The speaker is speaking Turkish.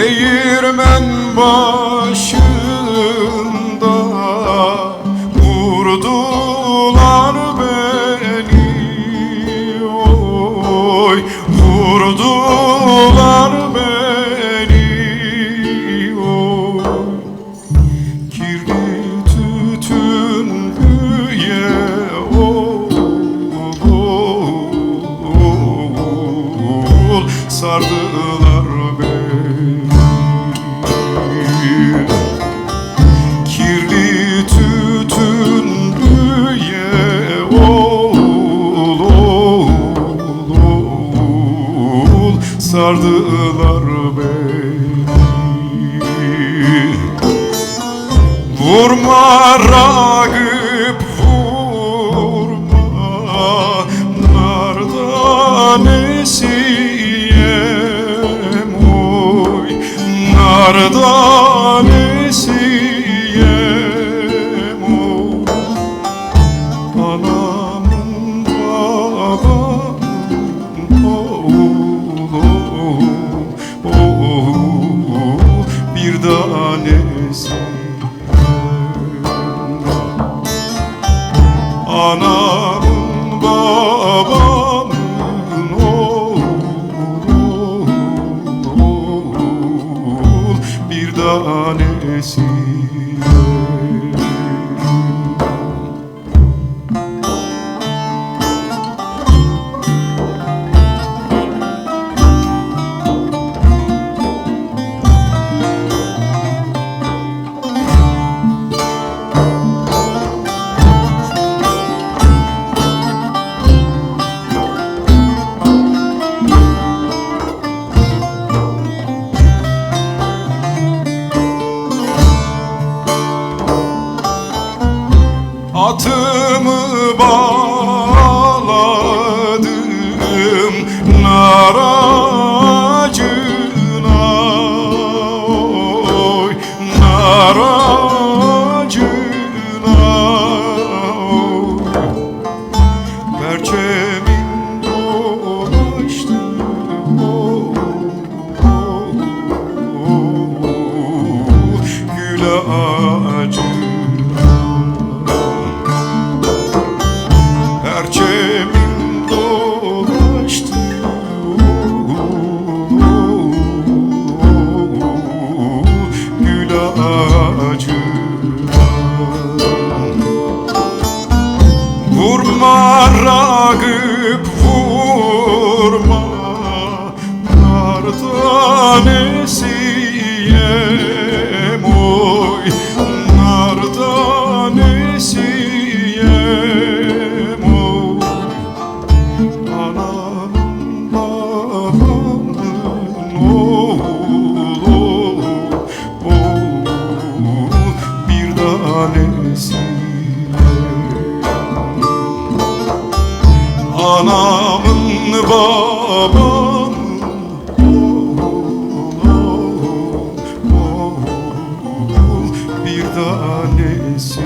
Değirmen başında vurdular beni. Oy vurdular beni. Oy. Kirli tütünlüye oğul sardılar beni sardılar beni. Vurma Ragıp vurma. Nardan esiyem oy. Nardan Atımı bağladım Ragıp vurma Nar Anamın oğul bir tanesi